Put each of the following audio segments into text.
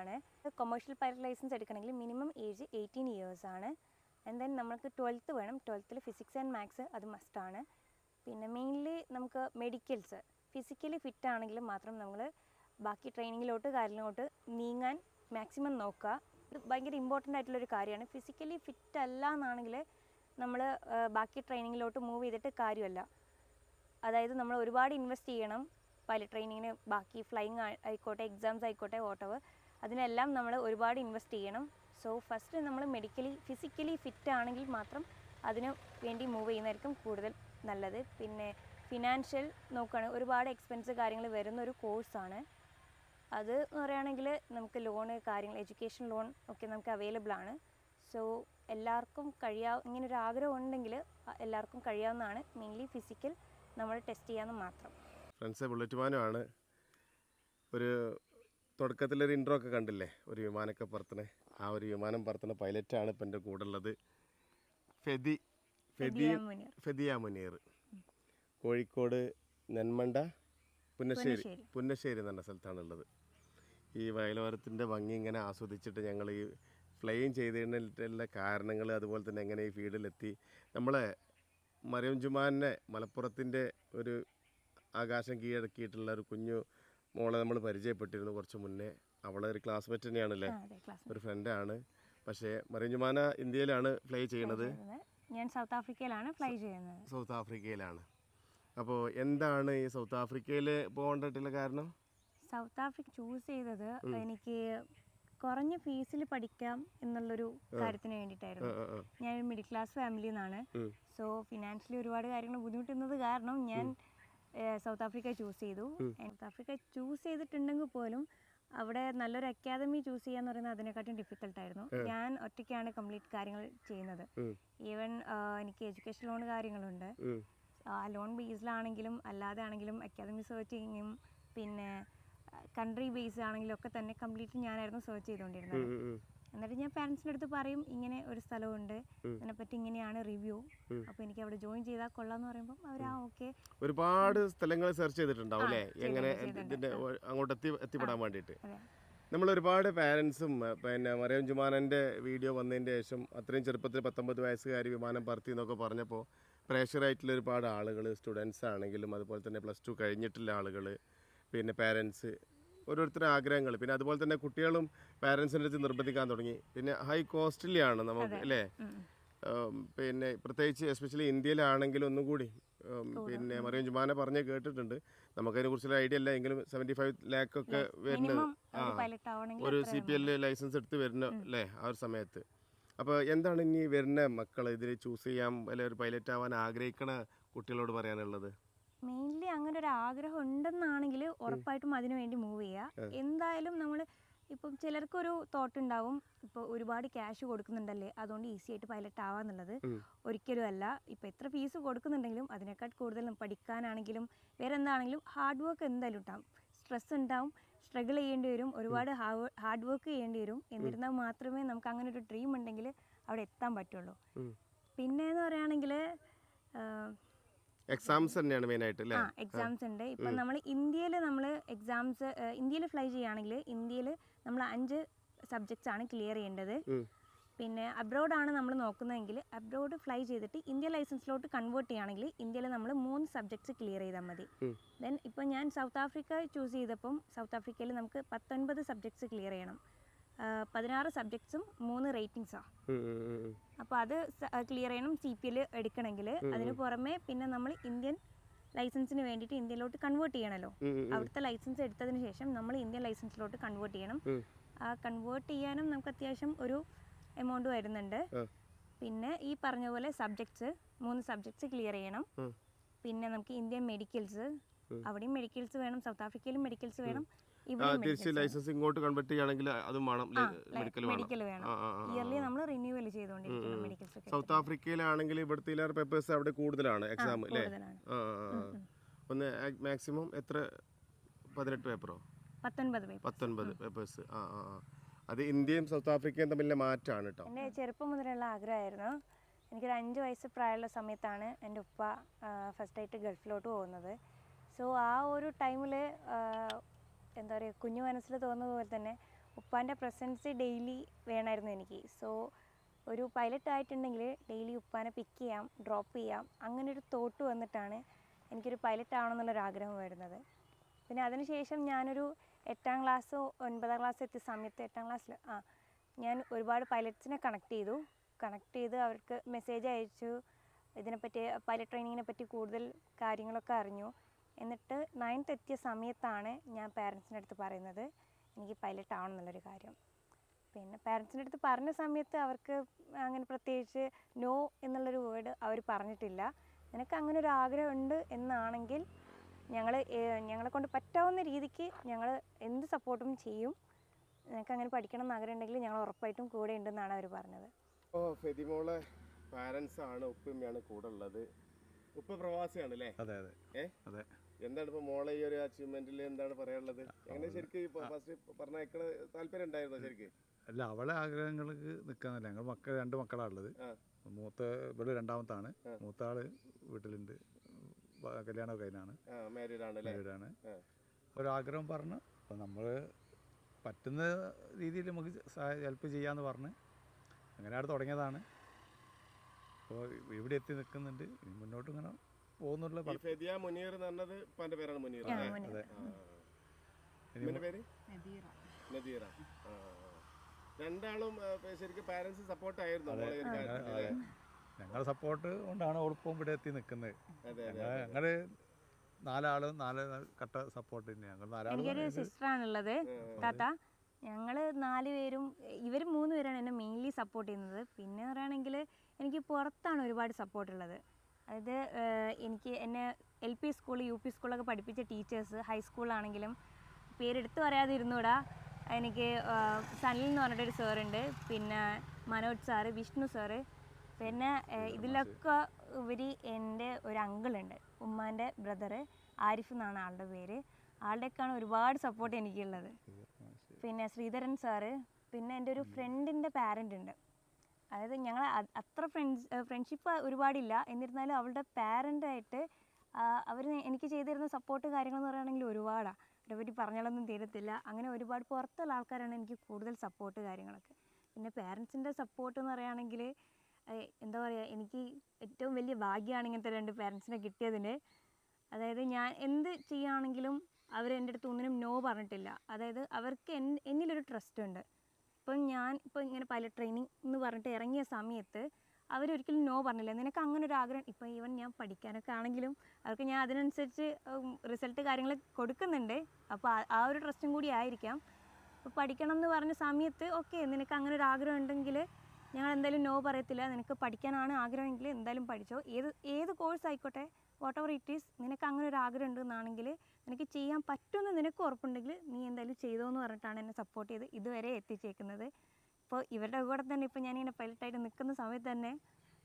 ആണ് commercial pilot licence എടുക്കണമെങ്കിൽ minimum age eighteen years ആണ്. ആൻഡ് ദെൻ നമുക്ക് ട്വൽത്ത് വേണം. ട്വൽത്തിൽ ഫിസിക്സ് ആൻഡ് മാത്സ് അത് മസ്റ്റ് ആണ്. പിന്നെ മെയിൻലി നമുക്ക് മെഡിക്കൽസ് ഫിസിക്കലി ഫിറ്റ് ആണെങ്കിൽ മാത്രം നമ്മൾ ബാക്കി ട്രെയിനിങ്ങിലോട്ട് കാര്യങ്ങളോട്ട് നീങ്ങാൻ മാക്സിമം നോക്കുക. ഇത് ഭയങ്കര ഇമ്പോർട്ടന്റ് ആയിട്ടുള്ളൊരു കാര്യമാണ്. ഫിസിക്കലി ഫിറ്റ് അല്ല എന്നാണെങ്കിൽ നമ്മൾ ബാക്കി ട്രെയിനിങ്ങിലോട്ട് മൂവ് ചെയ്തിട്ട് കാര്യമല്ല. അതായത് നമ്മൾ ഒരുപാട് ഇൻവെസ്റ്റ് ചെയ്യണം. പൈലറ്റ് ട്രെയിനിങ്ങിന് ബാക്കി ഫ്ലൈയിങ് ആയിക്കോട്ടെ എക്സാംസ് ആയിക്കോട്ടെ വോട്ടവർ അതിനെല്ലാം നമ്മൾ ഒരുപാട് ഇൻവെസ്റ്റ് ചെയ്യണം. സോ ഫസ്റ്റ് നമ്മൾ മെഡിക്കലി ഫിസിക്കലി ഫിറ്റ് ആണെങ്കിൽ മാത്രം അതിന് വേണ്ടി മൂവ് ചെയ്യുന്നതായിരിക്കും കൂടുതൽ നല്ലത്. പിന്നെ ഫിനാൻഷ്യൽ നോക്കുകയാണ് ഒരുപാട് എക്സ്പെൻസ് കാര്യങ്ങൾ വരുന്ന ഒരു കോഴ്സാണ് അത് എന്ന് പറയുകയാണെങ്കിൽ നമുക്ക് ലോണ് കാര്യങ്ങൾ എഡ്യൂക്കേഷൻ ലോൺ ഒക്കെ നമുക്ക് അവൈലബിൾ ആണ്. സോ എല്ലാവർക്കും കഴിയാ ഇങ്ങനെ ഒരു ആഗ്രഹം ഉണ്ടെങ്കിൽ എല്ലാവർക്കും കഴിയാവുന്നതാണ്. മെയിൻലി ഫിസിക്കൽ നമ്മൾ ടെസ്റ്റ് ചെയ്യാമെന്ന് മാത്രം. ഫ്രണ്ട്സ് ബുള്ളറ്റ് മാനുമാണ് ഒരു തുടക്കത്തിലൊരു ഇൻട്രോ ഒക്കെ കണ്ടില്ലേ? ഒരു വിമാനമൊക്കെ പറത്തണ ആ ഒരു വിമാനം പറത്തണ പൈലറ്റാണ് ഇപ്പം എന്റെ കൂടെ ഉള്ളത്. ഫെദി ഫെദി ഫെദിയ മുനീർ. കോഴിക്കോട് നെന്മണ്ട പുന്നശ്ശേരി. പുന്നശ്ശേരി. എന്ന സ്ഥലത്താണ് ഉള്ളത്. സ്ഥലത്താണുള്ളത് ഈ വയലോരത്തിന്റെ ഭംഗി ഇങ്ങനെ ആസ്വദിച്ചിട്ട് ഞങ്ങൾ ഈ ഫ്ലൈയും ചെയ്തതിനുള്ള കാരണങ്ങൾ അതുപോലെ തന്നെ എങ്ങനെ ഈ ഫീൽഡിലെത്തി നമ്മളെ മറിയം ജുമാനെ മലപ്പുറത്തിന്റെ ഒരു ആകാശം കീഴടക്കിയിട്ടുള്ള ഒരു കുഞ്ഞു മോളെ നമ്മൾ പരിചയപ്പെട്ടിരുന്നു കുറച്ച് മുന്നേ. അവളെ ഒരു ക്ലാസ്മേറ്റ് തന്നെയാണല്ലേ? ഒരു ഫ്രണ്ടാണ് പക്ഷേ മറിഞ്ഞുമാന ഇന്ത്യയിലാണ് ഫ്ലൈ ചെയ്യുന്നത്. ഞാൻ സൗത്ത് ആഫ്രിക്കയിലാണ് ഫ്ലൈ ചെയ്യുന്നത്. സൗത്ത് ആഫ്രിക്കയിലാണ് അപ്പോൾ എന്താണ് ഈ സൗത്ത് ആഫ്രിക്കയിൽ പോകേണ്ടിട്ടുള്ള കാരണം? സൗത്ത് ആഫ്രിക്ക ചൂസ് ചെയ്തത് എനിക്ക് കുറഞ്ഞ ഫീസിൽ പഠിക്കാം എന്നുള്ളൊരു കാര്യത്തിന് വേണ്ടിയിട്ടായിരുന്നു. ഞാൻ ഒരു മിഡിൽ ക്ലാസ് ഫാമിലിയിൽ നിന്നാണ് സോ ഫിനാൻഷ്യലി ഒരുപാട് കാര്യങ്ങൾ ബുദ്ധിമുട്ടുന്നത് കാരണം ഞാൻ സൗത്ത് ആഫ്രിക്ക ചൂസ് ചെയ്തു. സൗത്ത് ആഫ്രിക്ക ചൂസ് ചെയ്തിട്ടുണ്ടെങ്കിൽ പോലും അവിടെ നല്ലൊരു അക്കാദമി ചൂസ് ചെയ്യാന്ന് പറയുന്നത് അതിനെക്കാട്ടും ഡിഫിക്കൽട്ടായിരുന്നു ഞാൻ ഒറ്റയ്ക്കാണ് കംപ്ലീറ്റ് കാര്യങ്ങൾ ചെയ്യുന്നത്. ഈവൻ എനിക്ക് എഡ്യൂക്കേഷൻ ലോൺ കാര്യങ്ങളുണ്ട്. ലോൺ ബേസിലാണെങ്കിലും അല്ലാതെ ആണെങ്കിലും അക്കാദമി സെർച്ചിങ്ങും പിന്നെ കൺട്രി ബേസ് ആണെങ്കിലും ഒക്കെ തന്നെ കംപ്ലീറ്റ് ഞാനായിരുന്നു സെർച്ച് ചെയ്തുകൊണ്ടിരുന്നത്. എന്നിട്ട് ഞാൻ പാരൻസിന്റെ അടുത്ത് പറയും ഇങ്ങനെ ഒരു സ്ഥലമുണ്ട്. പറ്റി ഇങ്ങനെയാണ് റിവ്യൂ അപ്പോൾ എനിക്ക് അവിടെ ജോയിൻ ചെയ്താൽ കൊള്ളാന്ന് പറയുമ്പോൾ അവർ ആ ഓക്കെ ഒരുപാട് സ്ഥലങ്ങൾ സെർച്ച് ചെയ്തിട്ടുണ്ടാവും അല്ലേ? എങ്ങനെ അങ്ങോട്ട് എത്തി എത്തിപ്പെടാൻ വേണ്ടിയിട്ട്. നമ്മൾ ഒരുപാട് പാരൻസും പിന്നെ മറിയം ജുമാനന്റെ വീഡിയോ വന്നതിന്റെ ശേഷം അത്രയും ചെറുപ്പത്തിൽ പത്തൊമ്പത് വയസ്സുകാരി വിമാനം പറത്തി എന്നൊക്കെ പറഞ്ഞപ്പോൾ പ്രേഷറായിട്ടുള്ള ഒരുപാട് ആളുകൾ സ്റ്റുഡൻസ് ആണെങ്കിലും അതുപോലെ തന്നെ പ്ലസ് ടു കഴിഞ്ഞിട്ടുള്ള ആളുകൾ പിന്നെ പാരൻസ് ഓരോരുത്തരുടെ ആഗ്രഹങ്ങൾ. പിന്നെ അതുപോലെ തന്നെ കുട്ടികളും പാരൻസിന്റെ അടുത്ത് നിർബന്ധിക്കാൻ തുടങ്ങി. പിന്നെ ഹൈ കോസ്റ്റ്ലിയാണ് നമുക്ക് അല്ലേ? പിന്നെ പ്രത്യേകിച്ച് എസ്പെഷ്യലി ഇന്ത്യയിലാണെങ്കിൽ ഒന്നും കൂടി പിന്നെ മറിയം ജുമാന പറഞ്ഞ് കേട്ടിട്ടുണ്ട്. നമുക്കതിനെ കുറിച്ചുള്ള ഐഡിയ അല്ല എങ്കിലും സെവന്റി ഫൈവ് ലാക്ക് ഒക്കെ വരുന്ന ഒരു സി പി എൽ ലൈസൻസ് എടുത്ത് വരുന്ന അല്ലേ ആ ഒരു സമയത്ത്. അപ്പോൾ എന്താണ് ഇനി വരുന്ന മക്കൾ ഇതിൽ ചൂസ് ചെയ്യാൻ അല്ലെ ഒരു പൈലറ്റ് ആവാൻ ആഗ്രഹിക്കണ കുട്ടികളോട് പറയാനുള്ളത്? മെയിൻലി അങ്ങനെ ഒരു ആഗ്രഹം ഉണ്ടെന്നാണെങ്കിൽ ഉറപ്പായിട്ടും അതിനു വേണ്ടി മൂവ് ചെയ്യുക എന്തായാലും നമ്മൾ ഇപ്പം ചിലർക്കൊരു തോട്ട് ഉണ്ടാവും. ഇപ്പോൾ ഒരുപാട് ക്യാഷ് കൊടുക്കുന്നുണ്ടല്ലേ? അതുകൊണ്ട് ഈസി ആയിട്ട് പൈലറ്റ് ആവാന്നുള്ളത് ഒരിക്കലും അല്ല. ഇപ്പം എത്ര ഫീസ് കൊടുക്കുന്നുണ്ടെങ്കിലും അതിനേക്കാൾ കൂടുതൽ പഠിക്കാനാണെങ്കിലും വേറെ എന്താണെങ്കിലും ഹാർഡ് വർക്ക് എന്തായാലും ഉണ്ടാവും. സ്ട്രെസ് ഉണ്ടാവും. സ്ട്രഗിൾ ചെയ്യേണ്ടി വരും. ഒരുപാട് ഹാർഡ് വർക്ക് ചെയ്യേണ്ടി വരും. എന്നിരുന്നാൽ മാത്രമേ നമുക്ക് അങ്ങനെ ഒരു ഡ്രീം ഉണ്ടെങ്കിൽ അവിടെ എത്താൻ പറ്റുള്ളൂ. പിന്നെ എന്ന് പറയുകയാണെങ്കിൽ എക്സാംസ് തന്നെയാണ് മെയിനായിട്ട് അല്ലേ ആ എക്സാംസ് ഉണ്ട്. ഇപ്പം നമ്മൾ ഇന്ത്യയിൽ നമ്മൾ എക്സാംസ് ഇന്ത്യയിൽ ഫ്ലൈ ചെയ്യുകയാണെങ്കിൽ ഇന്ത്യയിൽ നമ്മൾ അഞ്ച് സബ്ജക്ട്സ് ആണ് ക്ലിയർ ചെയ്യേണ്ടത്. പിന്നെ അബ്രോഡ് ആണ് നമ്മൾ നോക്കുന്നതെങ്കിൽ അബ്രോഡ് ഫ്ലൈ ചെയ്തിട്ട് ഇന്ത്യ ലൈസൻസിലോട്ട് കൺവേർട്ട് ചെയ്യുകയാണെങ്കിൽ ഇന്ത്യയിൽ നമ്മൾ മൂന്ന് സബ്ജക്ട്സ് ക്ലിയർ ചെയ്താൽ മതി. ദെൻ ഇപ്പോൾ ഞാൻ സൗത്ത് ആഫ്രിക്ക ചൂസ് ചെയ്തപ്പം സൗത്ത് ആഫ്രിക്കയിൽ നമുക്ക് പത്തൊൻപത് സബ്ജക്ട്സ് ക്ലിയർ ചെയ്യണം. പതിനാറ് സബ്ജക്ട്സും മൂന്ന് റേറ്റിംഗ്സാണ്. അപ്പോൾ അത് ക്ലിയർ ചെയ്യണം സി പി എൽ എടുക്കണമെങ്കിൽ അതിന് പുറമെ പിന്നെ നമ്മൾ ഇന്ത്യൻ ലൈസൻസിന് വേണ്ടിയിട്ട് ഇന്ത്യയിലോട്ട് കൺവേർട്ട് ചെയ്യണമല്ലോ അവിടുത്തെ ലൈസൻസ് എടുത്തതിന് ശേഷം നമ്മൾ ഇന്ത്യൻ ലൈസൻസിലോട്ട് കൺവേർട്ട് ചെയ്യണം. ആ കൺവേർട്ട് ചെയ്യാനും നമുക്ക് അത്യാവശ്യം ഒരു എമൗണ്ട് വരുന്നുണ്ട്. പിന്നെ ഈ പറഞ്ഞ പോലെ സബ്ജക്ട്സ് മൂന്ന് സബ്ജക്ട്സ് ക്ലിയർ ചെയ്യണം. പിന്നെ നമുക്ക് ഇന്ത്യൻ മെഡിക്കൽസ് അവിടെയും മെഡിക്കൽസ് വേണം സൗത്ത് ആഫ്രിക്കയിലും മെഡിക്കൽസ് വേണം. തിരിച്ച് ലൈസൻസ് ഇങ്ങോട്ട് കൺവെർട്ട് ചെയ്യുകയാണെങ്കിൽ അതും വേണം മെഡിക്കൽ വേണം. മെഡിക്കൽ. ഇയർലി നമ്മൾ റിന്യൂവൽ ചെയ്തുകൊണ്ടിരിക്കണം മെഡിക്കൽസ് ഒക്കെ സൗത്ത് ആഫ്രിക്കയിലാണെങ്കിൽ ഇവിടുത്തെ പേപ്പേഴ്സ് അവിടെ കൂടുതലാണ് എക്സാം അല്ലേ. ഒന്ന് മാക്സിമം എത്ര പതിനെട്ട് പേപ്പറോ പത്തൊൻപത് പേപ്പേഴ്സ് ആ ആ ആ. അത് ഇന്ത്യയും സൗത്ത് ആഫ്രിക്കയും തമ്മിലെ മാറ്റാണ് കേട്ടോ എന്റെ ചെറുപ്പം മുതലുള്ള ആഗ്രഹമായിരുന്നു. എനിക്കൊരു അഞ്ച് വയസ്സ് പ്രായമുള്ള സമയത്താണ് എന്റെ ഉപ്പ ഫസ്റ്റായിട്ട് ഗൾഫിലോട്ട് പോകുന്നത്. സോ ആ ഒരു ടൈമിൽ എന്താ പറയുക കുഞ്ഞു മനസ്സിൽ തോന്നുന്നത് പോലെ തന്നെ ഉപ്പാന്റെ പ്രസൻസ് ഡെയിലി വേണമായിരുന്നു എനിക്ക്. സോ ഒരു പൈലറ്റ് ആയിട്ടുണ്ടെങ്കിൽ ഡെയിലി ഉപ്പാനെ പിക്ക് ചെയ്യാം ഡ്രോപ്പ് ചെയ്യാം. അങ്ങനെ ഒരു തോട്ട് വന്നിട്ടാണ് എനിക്കൊരു പൈലറ്റ് ആവണമെന്നുള്ളൊരു ആഗ്രഹം വരുന്നത്. പിന്നെ അതിനുശേഷം ഞാനൊരു എട്ടാം ക്ലാസ് ഒൻപതാം ക്ലാസ് എത്തിയ സമയത്ത് എട്ടാം ക്ലാസ്സിൽ ആ ഞാൻ ഒരുപാട് പൈലറ്റ്സിനെ കണക്ട് ചെയ്തു. കണക്ട് ചെയ്ത് അവർക്ക് മെസ്സേജ് അയച്ചു. ഇതിനെപ്പറ്റി പൈലറ്റ് ട്രെയിനിങ്ങിനെ പറ്റി കൂടുതൽ കാര്യങ്ങളൊക്കെ അറിഞ്ഞു. എന്നിട്ട് നയൻത്ത് എത്തിയ സമയത്താണ് ഞാൻ പാരൻസിന്റെ അടുത്ത് പറയുന്നത്. എനിക്ക് പൈലറ്റ് ആവണം എന്നുള്ളൊരു കാര്യം. പിന്നെ പാരൻസിന്റെ അടുത്ത് പറഞ്ഞ സമയത്ത് അവർക്ക് അങ്ങനെ പ്രത്യേകിച്ച് നോ എന്നുള്ളൊരു വേർഡ് അവർ പറഞ്ഞിട്ടില്ല. നിനക്ക് അങ്ങനെ ഒരു ആഗ്രഹം ഉണ്ട് എന്നാണെങ്കിൽ ഞങ്ങൾ ഞങ്ങളെ കൊണ്ട് പറ്റാവുന്ന രീതിക്ക് ഞങ്ങൾ എന്ത് സപ്പോർട്ടും ചെയ്യും. നിനക്ക് അങ്ങനെ പഠിക്കണം എന്ന് ആഗ്രഹം ഉണ്ടെങ്കിൽ ഞങ്ങൾ ഉറപ്പായിട്ടും കൂടെ ഉണ്ടെന്നാണ് അവർ പറഞ്ഞത്. ഓ ഫെതിമോളെ പാരൻസ് ആണ് ഉപ്പമ്മയാണ് കൂടെ ഉള്ളത്. ഉപ്പ പ്രവാസിയാണ് അല്ലേ? അതെ അതെ. ഏ? അതെ. എന്താണ് ഇപ്പൊ മോളെ ഈ ഒരു അച്ചീവ്മെന്റിൽ എന്താണ് പറയാനുള്ളത്? എങ്ങനെ ശരിക്കും ഫസ്റ്റ് താല്പര്യം ഉണ്ടായിരുന്നോ ശരിക്ക്? അല്ല അവളെ ആഗ്രഹങ്ങൾക്ക് നിൽക്കാന്നല്ല ഞങ്ങൾ മക്കൾ രണ്ട് മക്കളാണ് ഉള്ളത്. മൂത്ത ഇവിടെ രണ്ടാമത്താണ്. മൂത്ത ആൾ വീട്ടിലുണ്ട്. കല്യാണം കഴിഞ്ഞാണ്. മാരീഡാണ്. ഒരാഗ്രഹം പറഞ്ഞു അപ്പം നമ്മൾ പറ്റുന്ന രീതിയിൽ നമുക്ക് ഹെൽപ്പ് ചെയ്യാന്ന് പറഞ്ഞ് അങ്ങനെ അവിടെ തുടങ്ങിയതാണ്. അപ്പോൾ ഇവിടെ എത്തി നിൽക്കുന്നുണ്ട്. ഇനി മുന്നോട്ട് ഇങ്ങനെ പോകുന്നുള്ള ഫെദിയ മുനീർ എന്ന് പറഞ്ഞത് ഇപ്പാന്റെ പേരാണ് മുനീർ. ആ, മുനീർ. ആ. ഇനി ഇവന്റെ പേര്? നദീറ. ആ. രണ്ടാളും ആ, ഇപ്പൊ ശരിക്കും പാരന്റ്സ് സപ്പോർട്ട് ആയിരുന്നു? ഞങ്ങളുടെ സപ്പോർട്ട് കൊണ്ടാണ് ഓളിപ്പം ഇവിടെ എത്തി നിൽക്കുന്നത്. ഞങ്ങൾ നാലാളും നാല് കട്ട സപ്പോർട്ട് എനിക്കൊരു സിസ്റ്ററാണുള്ളത് താത്ത ഞങ്ങൾ നാല് പേരും ഇവർ മൂന്ന് പേരാണ് എന്നെ മെയിൻലി സപ്പോർട്ട് ചെയ്യുന്നത്. പിന്നെ പറയുകയാണെങ്കിൽ എനിക്ക് പുറത്താണ് ഒരുപാട് സപ്പോർട്ട് ഉള്ളത്. അതായത് എനിക്ക് എന്നെ L P school U P സ്കൂളൊക്കെ പഠിപ്പിച്ച ടീച്ചേഴ്സ് ഹൈസ്കൂളാണെങ്കിലും പേരെടുത്ത് പറയാതെ ഇരുന്നൂടാ എനിക്ക് സനിൽ എന്ന് പറഞ്ഞിട്ടൊരു സാറുണ്ട്. പിന്നെ മനോജ് സാറ് വിഷ്ണു സാറ്. പിന്നെ ഇതിലൊക്കെ ഉപരി എന്റെ ഒരു അങ്കിളുണ്ട്. ഉമ്മാന്റെ ബ്രദറ് ആരിഫ് എന്നാണ് ആളുടെ പേര്. ആളുടെയൊക്കെയാണ് ഒരുപാട് സപ്പോർട്ട് എനിക്കുള്ളത്. പിന്നെ ശ്രീധരൻ സാറ്. പിന്നെ എന്റെ ഒരു ഫ്രണ്ടിന്റെ പാരന്റ് ഉണ്ട്. അതായത് ഞങ്ങൾ അത്ര ഫ്രണ്ട്സ് ഫ്രണ്ട്ഷിപ്പ് ഒരുപാടില്ല. എന്നിരുന്നാലും അവളുടെ പാരന്റായിട്ട് അവർ എനിക്ക് ചെയ്തിരുന്ന സപ്പോർട്ട് കാര്യങ്ങളെന്ന് പറയുകയാണെങ്കിൽ ഒരുപാടാണ് അവരെ പറ്റി പറഞ്ഞാലൊന്നും തീരത്തില്ല. അങ്ങനെ ഒരുപാട് പുറത്തുള്ള ആൾക്കാരാണ് എനിക്ക് കൂടുതൽ സപ്പോർട്ട് കാര്യങ്ങളൊക്കെ. പിന്നെ പാരൻസിന്റെ സപ്പോർട്ട് എന്ന് പറയുകയാണെങ്കിൽ എന്താ പറയുക എനിക്ക് ഏറ്റവും വലിയ ഭാഗ്യമാണ് ഇങ്ങനത്തെ രണ്ട് പാരൻസിനെ കിട്ടിയതിന്. അതായത് ഞാൻ എന്ത് ചെയ്യുകയാണെങ്കിലും അവർ എന്റെ അടുത്ത് ഒന്നിനും നോ പറഞ്ഞിട്ടില്ല. അതായത് അവർക്ക് എന്നിലൊരു ട്രസ്റ്റ് ഉണ്ട്. ഇപ്പം ഞാൻ ഇപ്പോൾ ഇങ്ങനെ പൈലറ്റ് ട്രെയിനിങ് എന്ന് പറഞ്ഞിട്ട് ഇറങ്ങിയ സമയത്ത് അവരൊരിക്കലും നോ പറഞ്ഞില്ല. നിനക്ക് അങ്ങനെ ഒരു ആഗ്രഹം ഇപ്പം ഈവൻ ഞാൻ പഠിക്കാനൊക്കെ ആണെങ്കിലും അവർക്ക് ഞാൻ അതിനനുസരിച്ച് റിസൾട്ട് കാര്യങ്ങൾ കൊടുക്കുന്നുണ്ട്. അപ്പോൾ ആ- ഒരു ട്രസ്റ്റും കൂടി ആയിരിക്കാം. പഠിക്കണം എന്ന് പറഞ്ഞ സമയത്ത് ഓക്കെ നിനക്ക് അങ്ങനെ ഒരു ആഗ്രഹം ഉണ്ടെങ്കിൽ ഞങ്ങൾ എന്തായാലും നോ പറയത്തില്ല. നിനക്ക് പഠിക്കാനാണ് ആഗ്രഹമെങ്കിൽ എന്തായാലും പഠിച്ചോ. ഏത് ഏത് കോഴ്സ് ആയിക്കോട്ടെ വാട്ട് എവർ ഇറ്റ് ഈസ് നിനക്ക് അങ്ങനെ ഒരു ആഗ്രഹം ഉണ്ടെന്നാണെങ്കിൽ നിനക്ക് ചെയ്യാൻ പറ്റുമെന്ന് നിനക്ക് ഉറപ്പുണ്ടെങ്കിൽ നീ എന്തായാലും ചെയ്തോ എന്ന് പറഞ്ഞിട്ടാണ് എന്നെ സപ്പോർട്ട് ചെയ്ത് ഇതുവരെ എത്തിച്ചേക്കുന്നത്. ഇപ്പോൾ ഇവരുടെ കൂടെ തന്നെ ഇപ്പോൾ ഞാനിങ്ങനെ പൈലറ്റായിട്ട് നിൽക്കുന്ന സമയത്ത് തന്നെ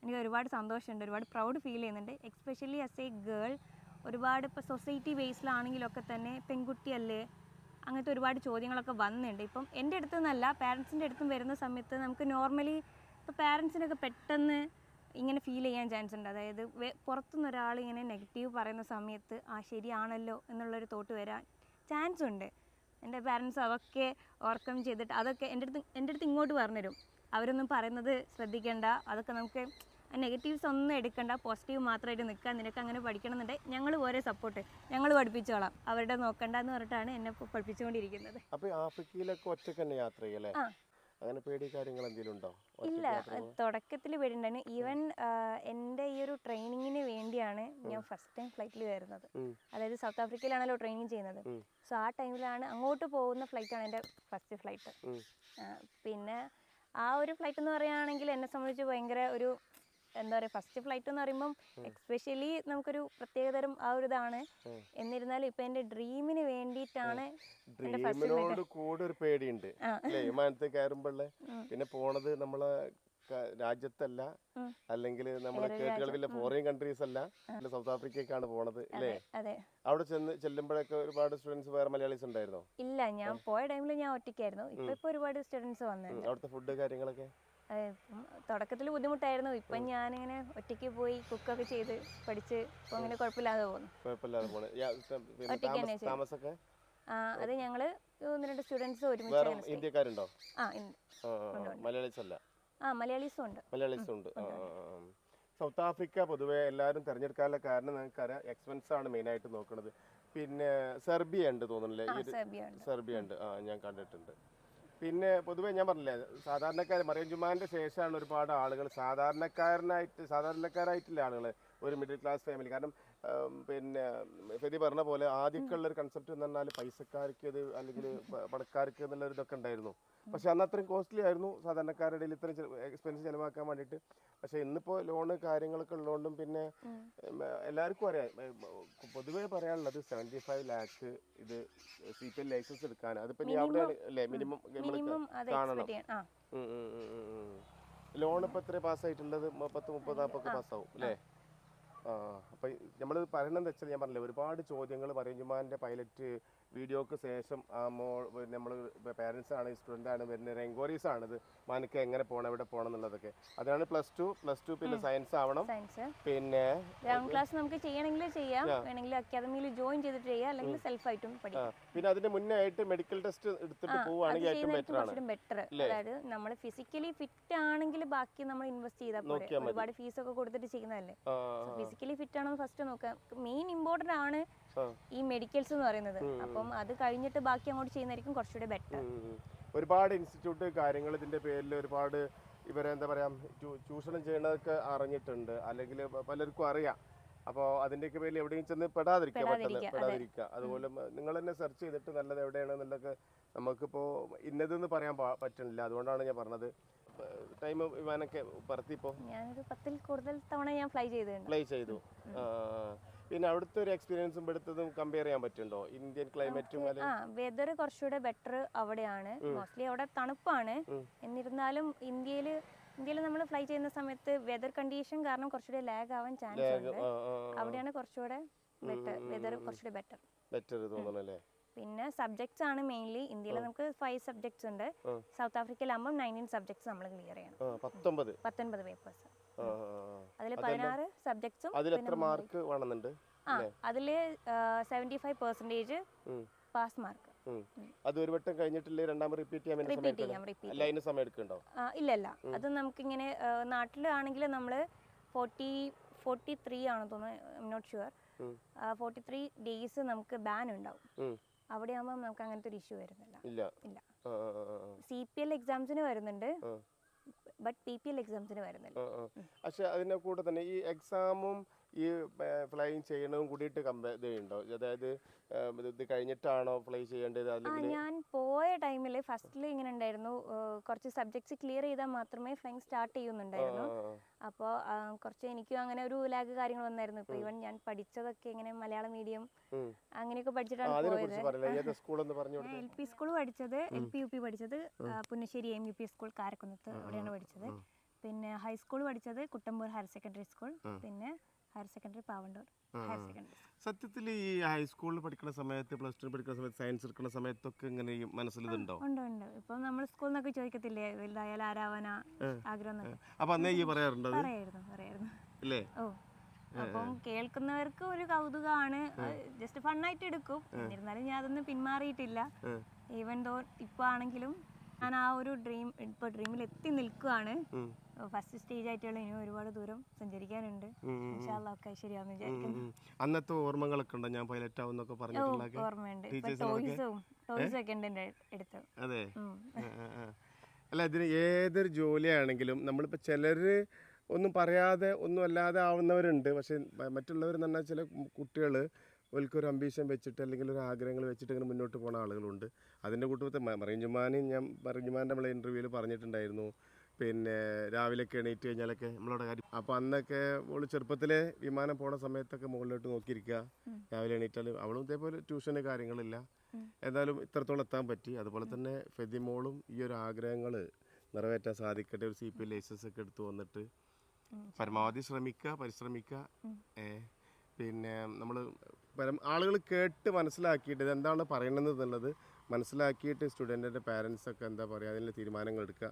എനിക്ക് ഒരുപാട് സന്തോഷമുണ്ട്. ഒരുപാട് പ്രൗഡ് ഫീൽ ചെയ്യുന്നുണ്ട്. എക്സ്പെഷ്യലി ആസ് എ ഗേൾ ഒരുപാട് ഇപ്പോൾ സൊസൈറ്റി ബേസിലാണെങ്കിലൊക്കെ തന്നെ പെൺകുട്ടിയല്ലേ അങ്ങനത്തെ ഒരുപാട് ചോദ്യങ്ങളൊക്കെ വന്നിട്ടുണ്ട്. ഇപ്പം എന്റെ അടുത്തു നിന്നല്ല പാരൻസിന്റെ അടുത്തും വരുന്ന സമയത്ത് നമുക്ക് നോർമലി ഇപ്പോൾ പാരൻസിനൊക്കെ പെട്ടെന്ന് ഇങ്ങനെ ഫീൽ ചെയ്യാൻ ചാൻസ് ഉണ്ട്. അതായത് പുറത്തുനിന്ന് ഒരാൾ ഇങ്ങനെ നെഗറ്റീവ് പറയുന്ന സമയത്ത് ആ ശരിയാണല്ലോ എന്നുള്ളൊരു തോട്ട് വരാൻ ചാൻസ് ഉണ്ട്. എന്റെ പാരൻസ് അതൊക്കെ ഓവർകം ചെയ്തിട്ട് അതൊക്കെ എന്റെ അടുത്ത് എന്റെ അടുത്ത് ഇങ്ങോട്ട് പറഞ്ഞുതരും. അവരൊന്നും പറയുന്നത് ശ്രദ്ധിക്കേണ്ട. അതൊക്കെ നമുക്ക് നെഗറ്റീവ്സ് ഒന്നും എടുക്കണ്ട. പോസിറ്റീവ് മാത്രമായിട്ട് നിൽക്കുക നിനക്ക് അങ്ങനെ പഠിക്കണം എന്നുണ്ടെങ്കിൽ ഞങ്ങൾ ഓരോ സപ്പോർട്ട് ഞങ്ങൾ പഠിപ്പിച്ചോളാം. അവരുടെ നോക്കണ്ട എന്ന് പറഞ്ഞിട്ടാണ് എന്നെ പഠിപ്പിച്ചുകൊണ്ടിരിക്കുന്നത്. അപ്പോൾ ആഫ്രിക്കയിലൊക്കെ ഒറ്റയ്ക്ക് തന്നെ യാത്ര ചെയ്യല്ലേ. അങ്ങനെ പേടി കാര്യങ്ങൾ എന്തെങ്കിലും ഉണ്ടോ? ഇല്ല തുടക്കത്തിൽ പേടിയുണ്ടായിരുന്നു. ഈവൻ എന്റെ ഈ ഒരു ട്രെയിനിങ്ങിന് വേണ്ടിയാണ് ഞാൻ ഫസ്റ്റ് ടൈം ഫ്ലൈറ്റിൽ കയറുന്നത്. അതായത് സൗത്ത് ആഫ്രിക്കയിലാണല്ലോ ട്രെയിനിങ് ചെയ്യുന്നത്. സോ ആ ടൈമിലാണ് അങ്ങോട്ട് പോകുന്ന ഫ്ലൈറ്റാണ് എന്റെ ഫസ്റ്റ് ഫ്ലൈറ്റ് പിന്നെ ആ ഒരു ഫ്ലൈറ്റ് എന്ന് പറയുകയാണെങ്കിൽ എന്നെ സംബന്ധിച്ച് ഭയങ്കര ഒരു എന്താ പറയുക ഫസ്റ്റ് ഫ്ലൈറ്റ് എന്ന് പറയുമ്പം എക്സ്പെഷ്യലി നമുക്കൊരു പ്രത്യേകതരം ആ ഒരു ഇതാണ്. എന്നിരുന്നാലും ഇപ്പൊ എന്റെ ഡ്രീമിന് വേണ്ടിയിട്ടാണ് ഡ്രീമിനോട് കൂടെ ഒരു പേടിയുണ്ട്. വിമാനത്തിൽ കയറുമ്പോഴേ പിന്നെ പോണത് നമ്മളെ രാജ്യത്തല്ല. അല്ലെങ്കിൽ നമ്മളെ കേട്ടുകളിലെ ഫോറിൻ കൺട്രീസ് അല്ല. സൗത്ത് ആഫ്രിക്കയ്ക്കാണ് പോണത് അല്ലേ? അവിടെ ചെന്ന് ചെല്ലുമ്പോഴൊക്കെ ഒരുപാട് സ്റ്റുഡൻസ് വേറെ മലയാളീസ് ഉണ്ടായിരുന്നോ? ഇല്ല ഞാൻ പോയ ടൈമിൽ ഞാൻ ഒറ്റയ്ക്കായിരുന്നു. ഇപ്പൊ ഇപ്പൊ ഒരുപാട് സ്റ്റുഡൻസ് വന്നു വന്നിട്ടുണ്ട്. അവിടുത്തെ ഫുഡ് കാര്യങ്ങളൊക്കെ? തുടക്കത്തിൽ ബുദ്ധിമുട്ടായിരുന്നു. ഞാൻ ഇങ്ങനെ ഒറ്റയ്ക്ക് പോയി കുക്കൊക്കെ ചെയ്ത് പഠിച്ച് ഇപ്പൊ അങ്ങനെ കുഴപ്പമില്ലാതെ പോകുന്നു. ആ, അത് ഞങ്ങൾ ഒന്ന് രണ്ട് സ്റ്റുഡൻസ് ഒരുമിച്ച് ഇന്ത്യക്കാരുണ്ടോ? ആ. മലയാളീസ് അല്ല ആ മലയാളീസും ഉണ്ട്. മലയാളീസ് ഉണ്ട്. സൗത്ത് ആഫ്രിക്ക പൊതുവെ എല്ലാവരും തിരഞ്ഞെടുക്കാനുള്ള കാരണം നിങ്ങൾക്കറിയാം. എക്സ്പെൻസ് ആണ് മെയിൻ ആയിട്ട് നോക്കുന്നത് പിന്നെ സെർബിയ ഉണ്ട് തോന്നുന്നില്ലേ? ആ സെർബിയ ഉണ്ട്. സെർബിയ ഉണ്ട്. ആ ഞാൻ കണ്ടിട്ടുണ്ട്. പിന്നെ പൊതുവേ ഞാൻ പറഞ്ഞില്ലേ സാധാരണക്കാർ മറിയം ജുമാന്റെ ശേഷമാണ് ഒരുപാട് ആളുകൾ സാധാരണക്കാരനായിട്ട് സാധാരണക്കാരായിട്ടുള്ള ആളുകൾ ഒരു മിഡിൽ ക്ലാസ് ഫാമിലി കാരണം പിന്നെ ഫെതി പറഞ്ഞ പോലെ ആദ്യമൊക്കെ ഉള്ള ഒരു കൺസെപ്റ്റ് എന്ന് പറഞ്ഞാൽ പൈസക്കാർക്ക് ഇത് അല്ലെങ്കിൽ പണക്കാർക്ക് എന്നുള്ള ഇതൊക്കെ ഉണ്ടായിരുന്നു. പക്ഷെ അന്ന് അത്രയും കോസ്റ്റ്ലി ആയിരുന്നു. സാധാരണക്കാരുടെ ഇടയിൽ ഇത്രയും എക്സ്പെൻസ് ചെലവാക്കാൻ വേണ്ടിട്ട് പക്ഷെ ഇന്നിപ്പോ ലോണ് കാര്യങ്ങളൊക്കെ ഉള്ളതുകൊണ്ടും പിന്നെ എല്ലാവർക്കും അറിയാം. പൊതുവേ പറയാനുള്ളത് സെവന്റി ഫൈവ് ലാക്ക് ഇത് സി പി എൽ ലൈസൻസ് എടുക്കാൻ. അതിപ്പോ ഇനി അവിടെ അല്ലേ മിനിമം നമ്മൾ കാണണം. ആ. ലോൺ ഇപ്പൊ എത്ര പാസ്സായിട്ടുള്ളത് പത്ത് മുപ്പത് നാൽപ്പത് പാസ്സാവും അല്ലേ? ആ. അപ്പൊ നമ്മൾ പറയണെന്ന് വെച്ചാൽ ഞാൻ പറഞ്ഞില്ലേ ഒരുപാട് ചോദ്യങ്ങൾ പറയുമാന്റെ പൈലറ്റ് വീഡിയോക്ക് ശേഷം ആ മോ നമ്മൾ പേരൻസ് ആണ് സ്റ്റുഡന്റ് ആണ് വരുന്ന എൻക്വയറീസ് ആണിത്. മനക്ക് എങ്ങനെ പോകണം എവിടെ പോകണം എന്നുള്ളതൊക്കെ. അതാണ് പ്ലസ് ടു പ്ലസ് ടു പിന്നെ സയൻസ് ആവണം. സയൻസ് പിന്നെ ക്ലാസ് നമുക്ക് ചെയ്യണമെങ്കിൽ ചെയ്യാം. വേണമെങ്കിൽ അക്കാദമിയിൽ ജോയിൻ ചെയ്തിട്ട് ചെയ്യാം. അല്ലെങ്കിൽ സെൽഫ് ആയിട്ടും പഠിക്കാം. പിന്നെ അതിന്റെ മുന്നേ ആയിട്ട് മെഡിക്കൽ ടെസ്റ്റ് എടുത്തിട്ട് പോവുകയാണെങ്കിൽ ഏറ്റവും ബെറ്റർ ആണ്. ബെറ്റർ അതായത് നമ്മൾ ഫിസിക്കലി ഫിറ്റ് ആണെങ്കിൽ ബാക്കി നമ്മൾ ഇൻവെസ്റ്റ് ചെയ്താൽ പോരെ. ഒരുപാട് ഫീസ് ഒക്കെ കൊടുത്തിട്ട് ചെയ്യുന്നതല്ലേ? ഫിസിക്കലി ഫിറ്റ് ആണെന്ന് ഫസ്റ്റ് നോക്കാം. മെയിൻ ഇമ്പോർട്ടന്റ് ആണ്. ഈ മെഡിക്കൽസ് എന്ന് പറയുന്നത്. അപ്പം അത് കഴിഞ്ഞിട്ട് ബാക്കി അങ്ങോട്ട് ചെയ്യുന്നതായിരിക്കും കുറച്ചുകൂടെ ബെറ്റർ. ഒരുപാട് ഇൻസ്റ്റിറ്റ്യൂട്ട് കാര്യങ്ങൾ ഇതിന്റെ പേരിൽ ഒരുപാട് ഇവരെ എന്താ പറയാ ചൂഷണം ചെയ്യണതൊക്കെ അറിഞ്ഞിട്ടുണ്ട്. അല്ലെങ്കിൽ പലർക്കും അറിയാം. അപ്പോൾ അതിന്റെയൊക്കെ പേരിൽ എവിടെയും ചെന്ന് പെടാതിരിക്കുക പെട്ടെന്ന് പെടാതിരിക്കുക, അതുപോലെ നിങ്ങൾ തന്നെ സെർച്ച് ചെയ്തിട്ട് നല്ലത് എവിടെയാണെന്നുള്ളതൊക്കെ നമുക്കിപ്പോൾ ഇന്നതെന്ന് പറയാൻ പറ്റുന്നില്ല. പറ്റണില്ല അതുകൊണ്ടാണ് ഞാൻ പറഞ്ഞത്. ടൈം വിമാനൊക്കെ പറത്തിപ്പോ. ഞാനൊരു പത്തിൽ കൂടുതൽ തവണ ഞാൻ ഫ്ലൈ ചെയ്തിട്ടുണ്ട്. ഫ്ലൈ ചെയ്തു. പിന്നെ അവിടുത്തെ ഒരു എക്സ്പീരിയൻസും എടുത്തതും കമ്പയർ ചെയ്യാൻ പറ്റുണ്ടോ ഇന്ത്യൻ ക്ലൈമറ്റും ആ വെതർ കുറച്ചുകൂടെ ബെറ്റർ അവിടെയാണ്. മോസ്റ്റ്ലി അവിടെ തണുപ്പാണ്. എന്നിരുന്നാലും ഇന്ത്യയിൽ ഇന്ത്യയിൽ നമ്മൾ ഫ്ലൈ ചെയ്യുന്ന സമയത്ത് വെതർ കണ്ടീഷൻ കാരണം കുറച്ചുകൂടെ ലാഗ് ആവാൻ ചാൻസ് ഉണ്ട്. അവിടെയാണ് കുറച്ചുകൂടെ ബെറ്റർ വെതർ കുറച്ചുകൂടെ ബെറ്റർ ബെറ്റർ തോന്നണല്ലേ? പിന്നെ സബ്ജക്ട്സ് ആണ് മെയിൻലി ഇന്ത്യയിൽ നമുക്ക് ഫൈവ് സബ്ജക്ട്സ് ഉണ്ട്. സൗത്ത് ആഫ്രിക്കയിലാകുമ്പോൾ നയന്റീൻ സബ്ജക്ട്സ് നമ്മൾ ക്ലിയർ ചെയ്യണം. പത്തൊമ്പത്. പത്തൊൻപത് പേപ്പേഴ്സ്. അതിൽ പതിനാറ് സബ്ജക്ട്സും അതിൽ എത്ര മാർക്ക് വേണമെന്നുണ്ട്? ആ അതിൽ seventy five percentage pass mark. അത് ഒരു വട്ടം കഴിഞ്ഞിട്ടില്ലേ? രണ്ടാമത് റിപ്പീറ്റ് ചെയ്യാൻ സമയം റിപ്പീറ്റ് ചെയ്യാം റിപ്പീറ്റ് അല്ല അതിന് സമയം എടുക്കണ്ടോ? ഇല്ലല്ല ഇല്ല ഇല്ല. അത് നമുക്കിങ്ങനെ നാട്ടിലാണെങ്കിൽ നമ്മൾ ഫോർട്ടി ഫോർട്ടി ത്രീ ആണ് തോന്നുന്നു. Not sure. Forty three days നമുക്ക് ബാൻ ഉണ്ടാവും. അവിടെ ആകുമ്പോൾ നമുക്ക് അങ്ങനത്തെ ഒരു ഇഷ്യൂ വരുന്നില്ല. ഇല്ല. ഇല്ല. സി പി എൽ എക്സാംസിന് വരുന്നുണ്ട്. ബട്ട് പി പി എൽ എക്സാംസിന് വരുന്നില്ല. പക്ഷെ അതിന്റെ കൂടെ തന്നെ ഈ എക്സാമും ഈ ഫ്ലൈയിങ് ചെയ്യണതും കൂടിയിട്ട് കമ്പയർ ചെയ്യുന്നുണ്ടോ അതായത് ഇത് കഴിഞ്ഞിട്ടാണോ ഫ്ലൈ ചെയ്യേണ്ടത് അല്ലെങ്കിൽ ഞാൻ പോയ ടൈമിൽ ഫസ്റ്റിൽ ഇങ്ങനെ ഉണ്ടായിരുന്നു. കുറച്ച് സബ്ജക്ട്സ് ക്ലിയർ ചെയ്താൽ മാത്രമേ ഫ്ലൈങ് സ്റ്റാർട്ട് ചെയ്യുന്നുണ്ടായിരുന്നു. അപ്പോൾ കുറച്ച് എനിക്കും അങ്ങനെ ഒരു ലാഗ് കാര്യങ്ങൾ വന്നായിരുന്നു. ഇപ്പോൾ ഈവൻ ഞാൻ പഠിച്ചതൊക്കെ ഇങ്ങനെ മലയാളം മീഡിയം അങ്ങനെയൊക്കെ പഠിച്ചിട്ടാണ് പോയത്. എൽ പി സ്കൂൾ പഠിച്ചത് എൽ പി യു പി പഠിച്ചത് Punnassery M U P school കാരക്കുന്നത്ത് അവിടെയാണ് പഠിച്ചത്. പിന്നെ ഹൈസ്കൂൾ പഠിച്ചത് കുട്ടമ്പൂർ ഹയർ സെക്കൻഡറി സ്കൂൾ പിന്നെ higher secondary Pavandoor higher secondary സത്യത്തിൽ ഈ ഹൈസ്കൂളിൽ പഠിക്കുന്ന സമയത്ത് പ്ലസ് ടു പഠിക്കുന്ന സമയത്ത് സയൻസ് എടുക്കുന്ന സമയത്തൊക്കെ ഇങ്ങനെ ഈ മനസ്സിൽ ഇതുണ്ടോ? ഉണ്ട് ഉണ്ട്. ഇപ്പൊ നമ്മൾ സ്കൂളിൽ നിന്നൊക്കെ ചോദിക്കത്തില്ലേ വലുതായാലും ആരാവാന ആഗ്രഹം അപ്പൊ അന്നേ ഈ പറയാറുണ്ട് പറയായിരുന്നു പറയായിരുന്നു. അല്ലേ ഓ. അപ്പം കേൾക്കുന്നവർക്ക് ഒരു കൗതുകമാണ് ജസ്റ്റ് ഫണ്ണായിട്ട് എടുക്കും. എന്നിരുന്നാലും ഞാൻ അതൊന്നും പിന്മാറിയിട്ടില്ല. ഈവൻ ദോ ഇപ്പൊ ആണെങ്കിലും ഞാൻ ആ ഒരു ഡ്രീം ഇപ്പൊ ഡ്രീമിൽ എത്തി നിൽക്കുവാണ്. ഉം. ഫസ്റ്റ് സ്റ്റേജ് ആയിട്ടുള്ള ഇനി ഒരുപാട് ദൂരം സഞ്ചരിക്കാനുണ്ട്. ഒക്കെ വിചാരിക്കുന്നു. അന്നത്തെ ഓർമ്മകളൊക്കെ ഉണ്ടോ? ഞാൻ പൈലറ്റ് ആവുന്നൊക്കെ പറഞ്ഞിട്ടുള്ള ഓർമ്മയുണ്ട്. ഇപ്പൊ ടീച്ചേഴ്സിനൊക്കെ ടോയ്സും ടോയ്സും ഒക്കെ ഉണ്ട് എന്റെ അടുത്ത്. അതെ. അല്ല ഇതിന് ഏതൊരു ജോലിയാണെങ്കിലും നമ്മളിപ്പോൾ ചിലര് ഒന്നും പറയാതെ ഒന്നും അല്ലാതെ ആവുന്നവരുണ്ട്. പക്ഷെ മറ്റുള്ളവർ എന്ന് പറഞ്ഞാൽ ചില കുട്ടികൾ ഒരു അംബീഷൻ വെച്ചിട്ട് അല്ലെങ്കിൽ ഒരു ആഗ്രഹങ്ങൾ വെച്ചിട്ട് ഇങ്ങനെ മുന്നോട്ട് പോകുന്ന ആളുകളുണ്ട്. അതിന്റെ കൂട്ടത്തിൽ മറിഞ്ചുമാനും ഞാൻ മറിഞ്ചുമാന്റെ നമ്മളെ ഇന്റർവ്യൂവിൽ പറഞ്ഞിട്ടുണ്ടായിരുന്നു. പിന്നെ രാവിലെയൊക്കെ എണീറ്റ് കഴിഞ്ഞാലൊക്കെ നമ്മളവിടെ കാര്യം. അപ്പോൾ അന്നൊക്കെ മോൾ ചെറുപ്പത്തിലെ വിമാനം പോണ സമയത്തൊക്കെ മുകളിലോട്ട് നോക്കിയിരിക്കുക. രാവിലെ എണീറ്റാലും അവളും ഇതേപോലെ ട്യൂഷന് കാര്യങ്ങളില്ല. എന്തായാലും ഇത്രത്തോളം എത്താൻ പറ്റി. അതുപോലെ തന്നെ ഫെദിമോളും ഈ ഒരു ആഗ്രഹങ്ങൾ നിറവേറ്റാൻ സാധിക്കട്ടെ. ഒരു സി പി ലൈസൻസ് ഒക്കെ എടുത്തു വന്നിട്ട് പരമാവധി ശ്രമിക്കുക പരിശ്രമിക്കുക. ഏ പിന്നെ നമ്മൾ പരം ആളുകൾ കേട്ട് മനസ്സിലാക്കിയിട്ട് ഇത് എന്താണ് പറയണത് എന്നുള്ളത് മനസ്സിലാക്കിയിട്ട് സ്റ്റുഡന്റിന്റെ പാരൻസ് ഒക്കെ എന്താ പറയുക അതിനുള്ള തീരുമാനങ്ങൾ എടുക്കുക.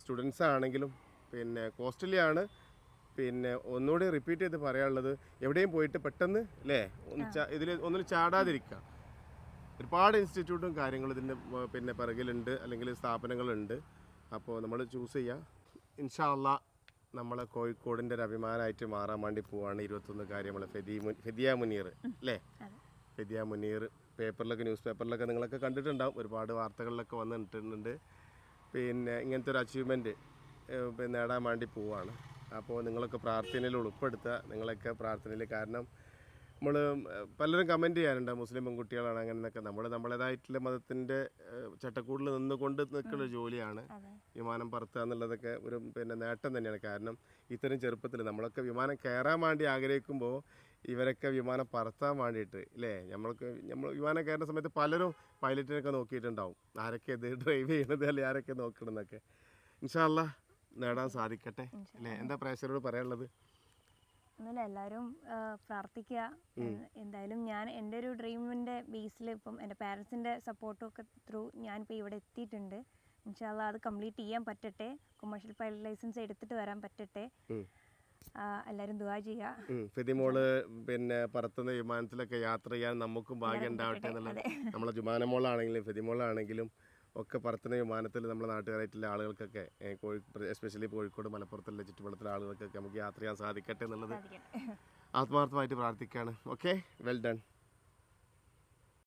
സ്റ്റുഡൻസ് ആണെങ്കിലും പിന്നെ കോസ്റ്റ്ലി ആണ്. പിന്നെ ഒന്നുകൂടി റിപ്പീറ്റ് ചെയ്ത് പറയാനുള്ളത് എവിടെയും പോയിട്ട് പെട്ടെന്ന് അല്ലേ ഇതിൽ ഒന്നിൽ ചാടാതിരിക്കുക ഒരുപാട് ഇൻസ്റ്റിറ്റ്യൂട്ടും കാര്യങ്ങളും ഇതിന്റെ പിന്നെ പിറകിലുണ്ട് അല്ലെങ്കിൽ സ്ഥാപനങ്ങളുണ്ട്. അപ്പോൾ നമ്മൾ ചൂസ് ചെയ്യുക ഇൻഷാല്ല നമ്മളെ കോഴിക്കോടിന്റെ ഒരു അഭിമാനമായിട്ട് മാറാൻ വേണ്ടി പോവാണ് ഇരുപത്തൊന്നുകാരി നമ്മളെ ഫെദി മുൻ ഫെദിയ മുനീർ അല്ലേ. ഫെദിയ മുനീർ പേപ്പറിലൊക്കെ ന്യൂസ് പേപ്പറിലൊക്കെ നിങ്ങളൊക്കെ കണ്ടിട്ടുണ്ടാവും. ഒരുപാട് വാർത്തകളിലൊക്കെ വന്നിട്ടുണ്ട്. പിന്നെ ഇങ്ങനത്തെ ഒരു അച്ചീവ്മെന്റ് നേടാൻ വേണ്ടി പോവാണ്. അപ്പോൾ നിങ്ങളൊക്കെ പ്രാർത്ഥനയിൽ ഉൾപ്പെടുത്തുക. നിങ്ങളൊക്കെ പ്രാർത്ഥനയിൽ കാരണം നമ്മൾ പലരും കമന്റ് ചെയ്യാറുണ്ട്. മുസ്ലിം പെൺകുട്ടികളാണ് അങ്ങനെ എന്നൊക്കെ നമ്മൾ നമ്മളേതായിട്ടുള്ള മതത്തിന്റെ ചട്ടക്കൂടിൽ നിന്നുകൊണ്ട് നിൽക്കുന്ന ഒരു ജോലിയാണ് വിമാനം പറത്തുക എന്നുള്ളതൊക്കെ ഒരു പിന്നെ നേട്ടം തന്നെയാണ്. കാരണം ഇത്തരം ചെറുപ്പത്തിൽ നമ്മളൊക്കെ വിമാനം കയറാൻ വേണ്ടി ആഗ്രഹിക്കുമ്പോൾ ഇവരൊക്കെ വിമാനം പറത്താൻ വേണ്ടിയിട്ട് ഇല്ലേ? നമ്മൾക്ക് നമ്മൾ വിമാനം കയറുന്ന സമയത്ത് പലരും പൈലറ്റിനൊക്കെ നോക്കിയിട്ടുണ്ടാവും. ആരൊക്കെ ഇത് ഡ്രൈവ് ചെയ്യണത് അല്ലെങ്കിൽ ആരൊക്കെ നോക്കണമെന്നൊക്കെ ഇൻഷാല്ല നേടാൻ സാധിക്കട്ടെ അല്ലേ എന്താ പ്രേക്ഷകരോട് പറയാനുള്ളത്? ഒന്നുമില്ല എല്ലാവരും പ്രാർത്ഥിക്കുക. എന്തായാലും ഞാൻ എന്റെ ഒരു ഡ്രീമിന്റെ ബേസിൽ ഇപ്പം എന്റെ പാരൻസിന്റെ സപ്പോർട്ടും ഒക്കെ ത്രൂ ഞാനിപ്പോൾ ഇവിടെ എത്തിയിട്ടുണ്ട്. ഇൻഷാല്ല അത് കംപ്ലീറ്റ് ചെയ്യാൻ പറ്റട്ടെ. കൊമേഴ്ഷ്യൽ പൈലറ്റ് ലൈസൻസ് എടുത്തിട്ട് വരാൻ പറ്റട്ടെ. എല്ലാവരും ദുവാ ചെയ്യുക ഫിതിമോൾ പിന്നെ പറത്തുന്ന വിമാനത്തിലൊക്കെ യാത്ര ചെയ്യാൻ നമുക്കും ഭാഗ്യം ഉണ്ടാവട്ടെ എന്നുള്ളത് നമ്മളെ ജുമാനമോളാണെങ്കിലും ഫിതിമോളാണെങ്കിലും ഒക്കെ പറത്തുന്ന വിമാനത്തിൽ നമ്മുടെ നാട്ടുകാരായിട്ടുള്ള ആളുകൾക്കൊക്കെ കോഴി എസ്പെഷ്യലി കോഴിക്കോട് മലപ്പുറത്തുള്ള ചുറ്റുവട്ടത്തിലെ ആളുകൾക്കൊക്കെ നമുക്ക് യാത്ര ചെയ്യാൻ സാധിക്കട്ടെ എന്നുള്ളത് ആത്മാർത്ഥമായിട്ട് പ്രാർത്ഥിക്കുകയാണ് ഓക്കെ വെൽ ഡൺ